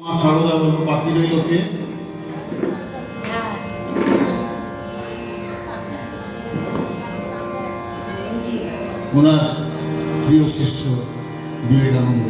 মা সারদা বলব বাকি রইল কে ওনার প্রিয় শিষ্য বিবেকানন্দ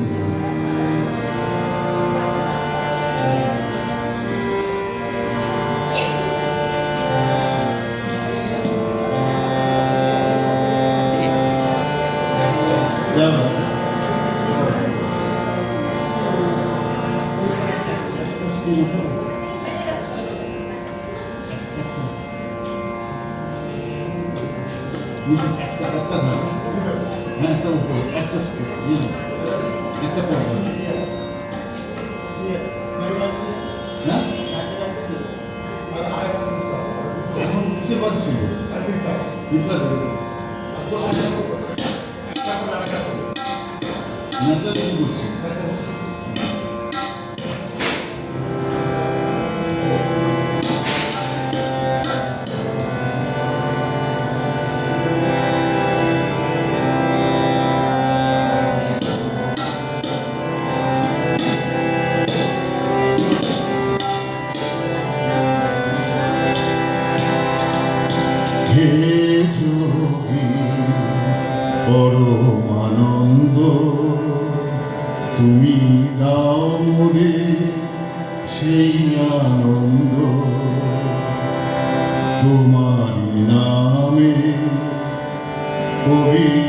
নিচে একটা একটা ধরো হ্যাঁ একটা উপরে একটা একটা এখন কিসে বাজছিল বিপ্লব ন্যাচারাল পরমানন্দ। তুমি দাও সেই আনন্দ। তোমারি নামে পবিত্র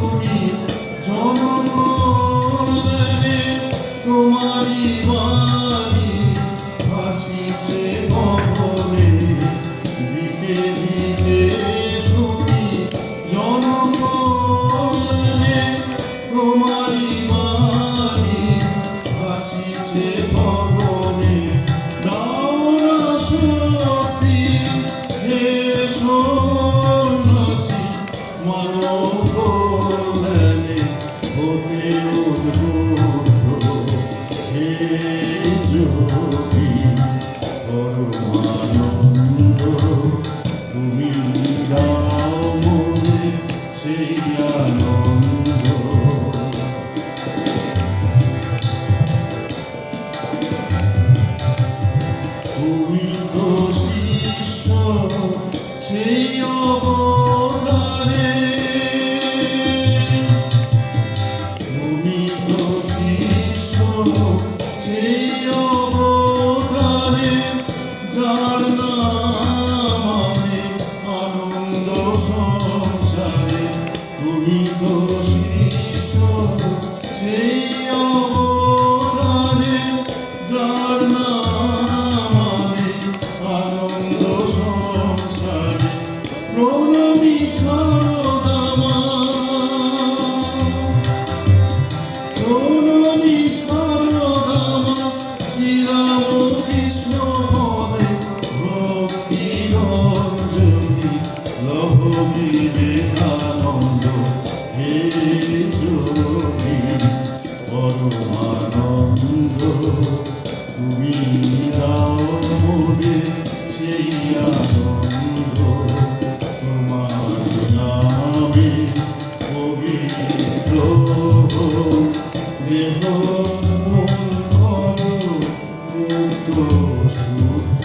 Glory. Oh. তুমি দাও মোদের সেই আনন্দ। তোমার নামে পবিত্র দেহ মন করো মুক্ত শুদ্ধ